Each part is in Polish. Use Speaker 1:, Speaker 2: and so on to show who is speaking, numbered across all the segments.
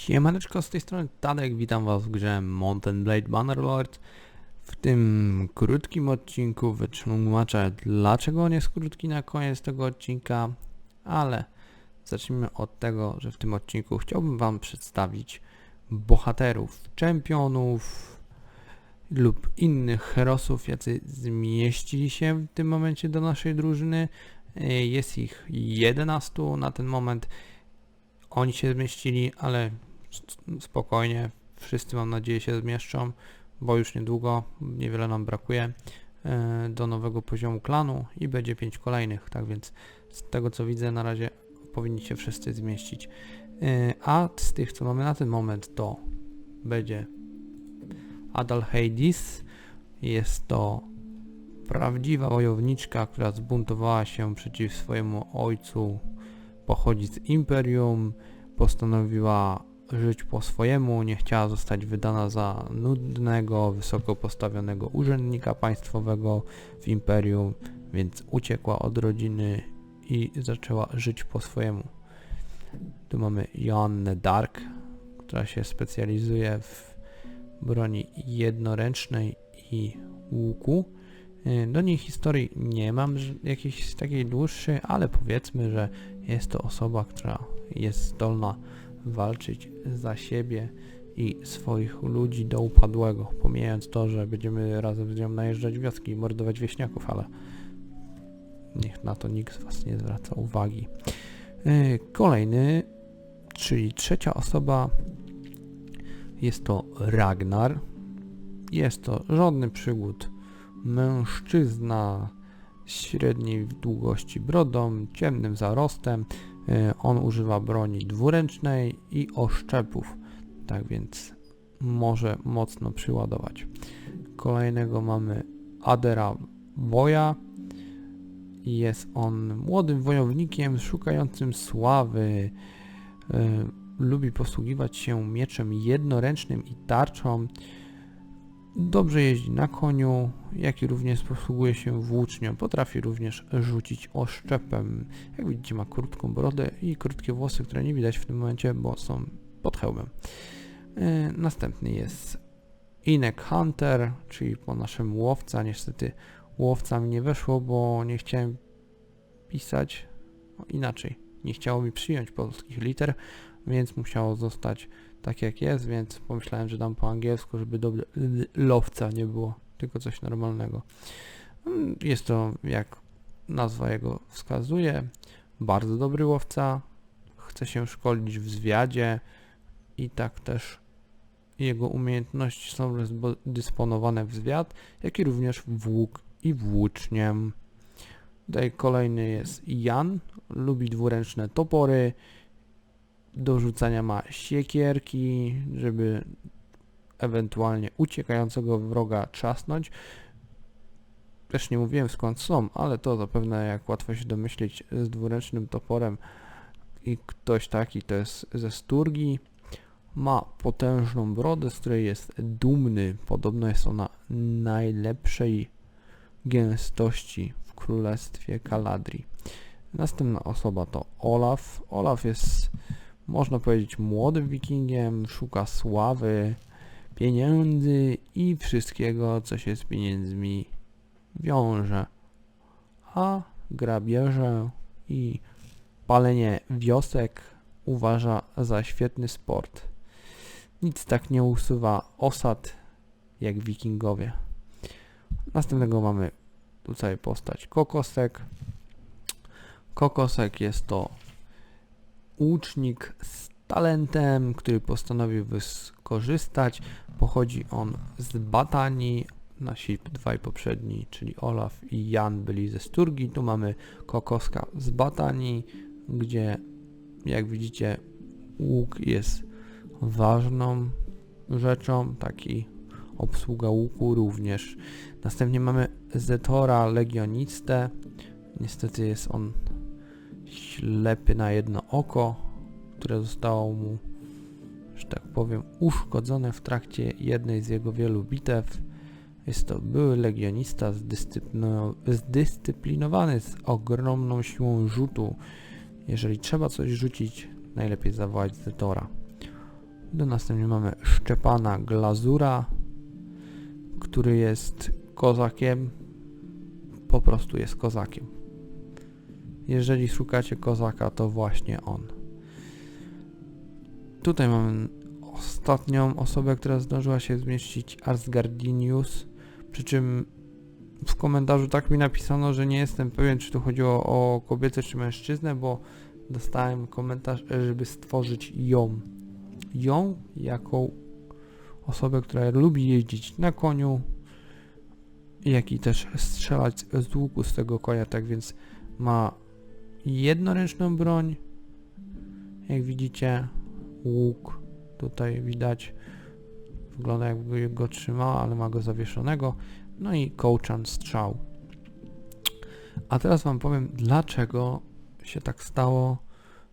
Speaker 1: Siemaneczko, z tej strony Tadek, witam was w grze Mountain Blade Bannerlord. W tym krótkim odcinku wytłumaczę dlaczego on jest krótki na koniec tego odcinka, ale zacznijmy od tego, że w tym odcinku chciałbym wam przedstawić bohaterów, czempionów lub innych herosów, jacy zmieścili się w tym momencie do naszej drużyny. Jest ich 11 na ten moment. Oni się zmieścili, ale spokojnie, wszyscy mam nadzieję się zmieszczą, bo już niedługo, niewiele nam brakuje e, do nowego poziomu klanu i będzie pięć kolejnych, tak więc z tego co widzę na razie powinni się wszyscy zmieścić. E, A z tych co mamy na ten moment to będzie Adal Hades, jest to prawdziwa wojowniczka, która zbuntowała się przeciw swojemu ojcu, pochodzi z Imperium, postanowiła żyć po swojemu, nie chciała zostać wydana za nudnego, wysoko postawionego urzędnika państwowego w Imperium, więc uciekła od rodziny i zaczęła żyć po swojemu. Tu mamy Joannę Dark, która się specjalizuje w broni jednoręcznej i łuku. Do niej historii nie mam jakiejś takiej dłuższej, ale powiedzmy, że jest to osoba, która jest zdolna walczyć za siebie i swoich ludzi do upadłego, pomijając to, że będziemy razem z nią najeżdżać wioski i mordować wieśniaków, ale niech na to nikt z Was nie zwraca uwagi. Y, Kolejny, czyli trzecia osoba, jest to Ragnar. Jest to żadny przygód mężczyzna średniej długości brodą, ciemnym zarostem. Y, On używa broni dwuręcznej i oszczepów, tak więc może mocno przyładować. Kolejnego mamy Adera Boja. Jest on młodym wojownikiem szukającym sławy. Y, Lubi posługiwać się mieczem jednoręcznym i tarczą. Dobrze jeździ na koniu, jak i również posługuje się włócznią. Potrafi również rzucić oszczepem. Jak widzicie ma krótką brodę i krótkie włosy, które nie widać w tym momencie, bo są pod hełmem. Yy, następny jest Inek Hunter, czyli po naszym łowca. Niestety łowca mi nie weszło, bo nie chciałem pisać inaczej. Nie chciało mi przyjąć polskich liter, więc musiało zostać tak jak jest, więc pomyślałem, że dam po angielsku, żeby do l- lowca nie było, tylko coś normalnego. Mm, Jest to, jak nazwa jego wskazuje, bardzo dobry łowca, chce się szkolić w zwiadzie i tak też jego umiejętności są dysponowane w zwiad, jak i również w łuk i włócznię. Tutaj kolejny jest Jan, lubi dwuręczne topory, do rzucania ma siekierki, żeby ewentualnie uciekającego wroga trzasnąć. Też nie mówiłem skąd są, ale to zapewne jak łatwo się domyślić z dwuręcznym toporem i ktoś taki to jest ze Sturgi. Ma potężną brodę, z której jest dumny. Podobno jest ona najlepszej gęstości w królestwie Kaladri. Następna osoba to Olaf. Olaf jest można powiedzieć młodym wikingiem, szuka sławy, pieniędzy i wszystkiego, co się z pieniędzmi wiąże. A grabieże i palenie wiosek uważa za świetny sport. Nic tak nie usuwa osad jak wikingowie. Następnego mamy tutaj postać Kokosek. Kokosek jest to łucznik z talentem, który postanowił wykorzystać. Pochodzi on z Batanii. Nasi dwaj poprzedni, czyli Olaf i Jan byli ze Sturgi. Tu mamy Kokoska z Batanii, gdzie jak widzicie łuk jest ważną rzeczą, taki obsługa łuku również. Następnie mamy Zetora Legionistę. Niestety jest on ślepy na jedno oko, które zostało mu, że tak powiem, uszkodzone w trakcie jednej z jego wielu bitew. Jest to były legionista zdyscyplino- zdyscyplinowany z ogromną siłą rzutu. Jeżeli trzeba coś rzucić, najlepiej zawołać Zetora. Do następnie mamy Szczepana Glazura, który jest kozakiem. Po prostu jest kozakiem. Jeżeli szukacie kozaka, to właśnie on. Tutaj mamy ostatnią osobę, która zdążyła się zmieścić, Arsgardinius. Przy czym w komentarzu tak mi napisano, że nie jestem pewien, czy tu chodziło o kobietę czy mężczyznę, bo dostałem komentarz, żeby stworzyć ją. Ją jako osobę, która lubi jeździć na koniu, jak i też strzelać z łuku z tego konia, tak więc ma jednoręczną broń, jak widzicie, łuk tutaj widać, wygląda jakby go trzymała, ale ma go zawieszonego, no i kołczan strzał. A teraz wam powiem, dlaczego się tak stało,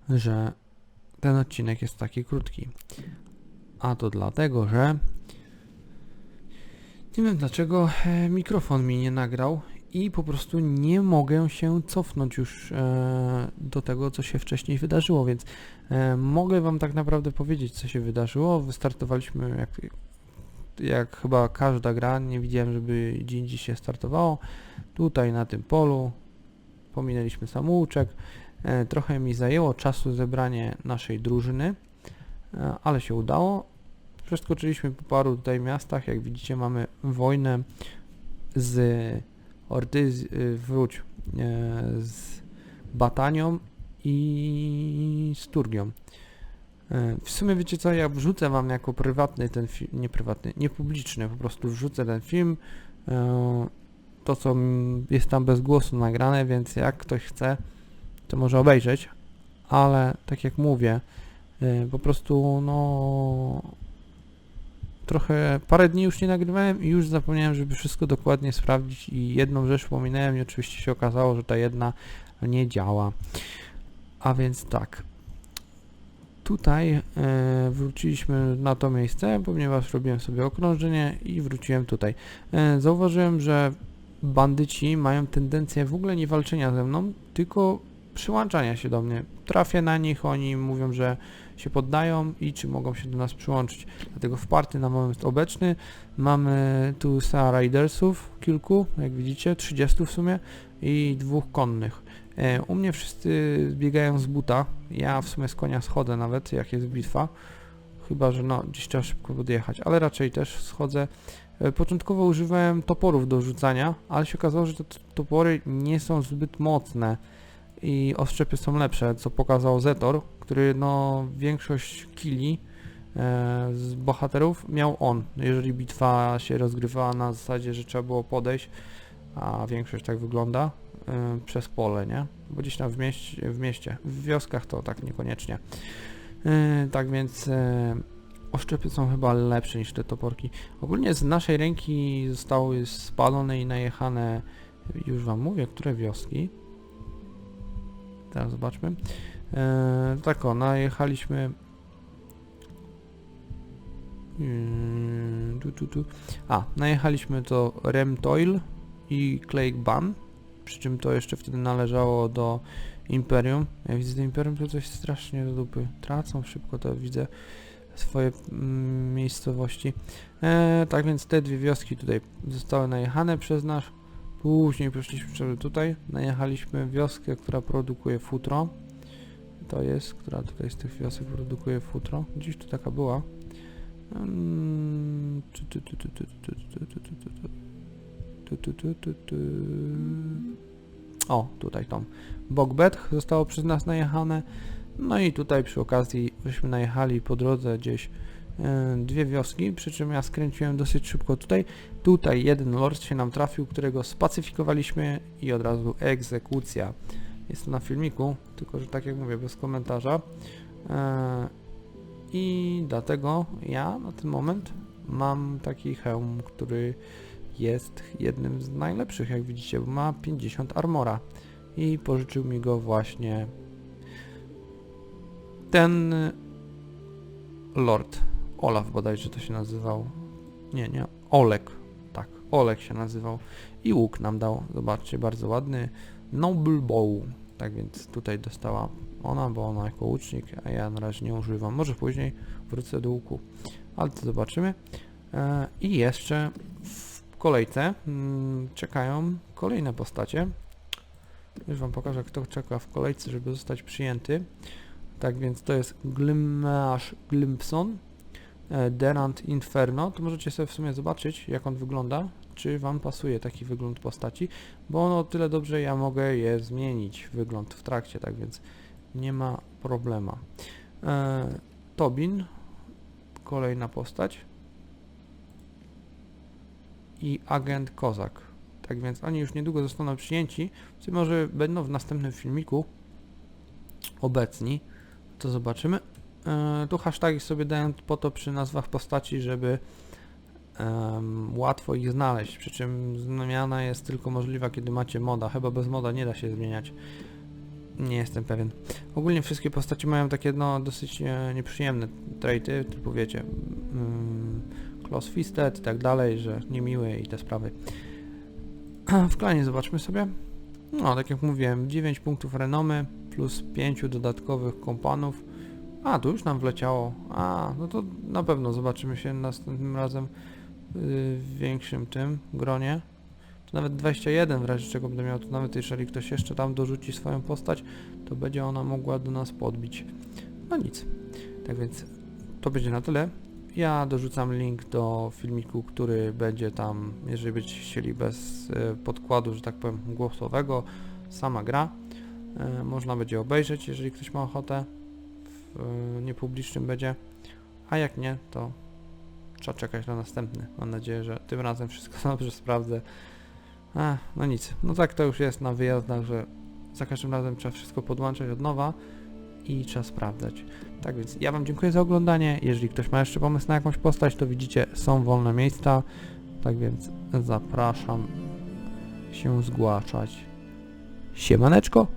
Speaker 1: że ten odcinek jest taki krótki. A to dlatego, że nie wiem dlaczego e, mikrofon mi nie nagrał i po prostu nie mogę się cofnąć już e, do tego, co się wcześniej wydarzyło, więc e, mogę Wam tak naprawdę powiedzieć, co się wydarzyło. Wystartowaliśmy jak, jak chyba każda gra, nie widziałem, żeby dzień dziś się startowało. Tutaj na tym polu pominęliśmy samouczek. E, trochę mi zajęło czasu zebranie naszej drużyny, e, ale się udało. Przeskoczyliśmy po paru tutaj miastach, jak widzicie mamy wojnę z Ortyz, y, wróć, e, z Batanią i z Turgią. E, W sumie wiecie co, ja wrzucę wam jako prywatny ten film, nie prywatny, nie publiczny, po prostu wrzucę ten film, to co jest tam bez głosu nagrane, więc jak ktoś chce, to może obejrzeć, ale tak jak mówię, po prostu no trochę parę dni już nie nagrywałem i już zapomniałem, żeby wszystko dokładnie sprawdzić i jedną rzecz pominąłem i oczywiście się okazało, że ta jedna nie działa. A więc tak. Tutaj e, wróciliśmy na to miejsce, ponieważ robiłem sobie okrążenie i wróciłem tutaj. E, zauważyłem, że bandyci mają tendencję w ogóle nie walczenia ze mną, tylko przyłączania się do mnie. Trafię na nich, oni mówią, że się poddają i czy mogą się do nas przyłączyć. Dlatego wparty na moment obecny mamy tu Sea Ridersów kilku, jak widzicie, 30 w sumie i dwóch konnych. E, u mnie wszyscy biegają z buta, ja w sumie z konia schodzę nawet, jak jest bitwa. Chyba, że no, gdzieś trzeba szybko podjechać, ale raczej też schodzę. E, Początkowo używałem toporów do rzucania, ale się okazało, że te topory nie są zbyt mocne i ostrzepy są lepsze, co pokazał Zetor, który no większość killi e, z bohaterów miał on, jeżeli bitwa się rozgrywała na zasadzie, że trzeba było podejść, a większość tak wygląda, e, przez pole, nie? Bo gdzieś tam w mieście, w mieście, w wioskach to tak niekoniecznie. E, tak więc oszczepy są chyba lepsze niż te toporki. Ogólnie z naszej ręki zostały spalone i najechane, już wam mówię, które wioski. Teraz zobaczmy. Eee, tak o, najechaliśmy... Yy, tu, tu, tu. A, najechaliśmy to Remtoil i Clakeban, przy czym to jeszcze wtedy należało do Imperium. Jak widzę do Imperium, to coś strasznie do dupy. Tracą szybko, to widzę swoje mm, miejscowości. Eee, tak więc te dwie wioski tutaj zostały najechane przez nas. Później sobie tutaj, najechaliśmy wioskę, która produkuje futro to jest, która tutaj z tych wiosek produkuje futro. Dziś tu taka była. O, tutaj tą. Bogbeth zostało przez nas najechane. No i tutaj przy okazji żeśmy najechali po drodze gdzieś dwie wioski, przy czym ja skręciłem dosyć szybko tutaj. Tutaj jeden lord się nam trafił, którego spacyfikowaliśmy i od razu egzekucja. Jest to na filmiku, tylko że tak jak mówię, bez komentarza. E, I dlatego ja na ten moment mam taki hełm, który jest jednym z najlepszych, jak widzicie, bo ma 50 armora. I pożyczył mi go właśnie ten lord. Olaf bodajże to się nazywał. Nie, nie, Olek. Tak, Olek się nazywał. I łuk nam dał, zobaczcie, bardzo ładny. Noble Bow. Tak więc tutaj dostała ona, bo ona jako łucznik, a ja na razie nie używam. Może później wrócę do łuku, ale to zobaczymy. E, I jeszcze w kolejce mm, czekają kolejne postacie. Już wam pokażę, kto czeka w kolejce, żeby zostać przyjęty. Tak więc to jest Glimmash Glimpson, Derant Inferno. To możecie sobie w sumie zobaczyć, jak on wygląda, czy wam pasuje taki wygląd postaci, bo ono o tyle dobrze, ja mogę je zmienić, wygląd w trakcie, tak więc nie ma problema. E, Tobin, kolejna postać i agent Kozak. Tak więc oni już niedługo zostaną przyjęci, czy może będą w następnym filmiku obecni, to zobaczymy. E, tu hashtagi sobie dają po to przy nazwach postaci, żeby łatwo ich znaleźć, przy czym zmiana jest tylko możliwa, kiedy macie moda, chyba bez moda nie da się zmieniać. Nie jestem pewien. Ogólnie wszystkie postacie mają takie no dosyć e, nieprzyjemne traity, typu wiecie, mm, close fisted i tak dalej, że niemiły i te sprawy. W klanie zobaczmy sobie. No, tak jak mówiłem, 9 punktów renomy plus 5 dodatkowych kompanów. A, tu już nam wleciało. A, no to na pewno zobaczymy się następnym razem yy, w większym tym gronie. To nawet 21 w razie czego będę miał, to nawet jeżeli ktoś jeszcze tam dorzuci swoją postać, to będzie ona mogła do nas podbić. No nic. Tak więc to będzie na tyle. Ja dorzucam link do filmiku, który będzie tam, jeżeli będziecie chcieli bez e, podkładu, że tak powiem, głosowego, sama gra. E, można będzie obejrzeć, jeżeli ktoś ma ochotę. E, niepublicznym będzie. A jak nie, to trzeba czekać na następny. Mam nadzieję, że tym razem wszystko dobrze sprawdzę. A, no nic. No tak to już jest na wyjazdach, że za każdym razem trzeba wszystko podłączać od nowa i trzeba sprawdzać. Tak więc ja Wam dziękuję za oglądanie. Jeżeli ktoś ma jeszcze pomysł na jakąś postać, to widzicie, są wolne miejsca. Tak więc zapraszam się zgłaszać. Siemaneczko!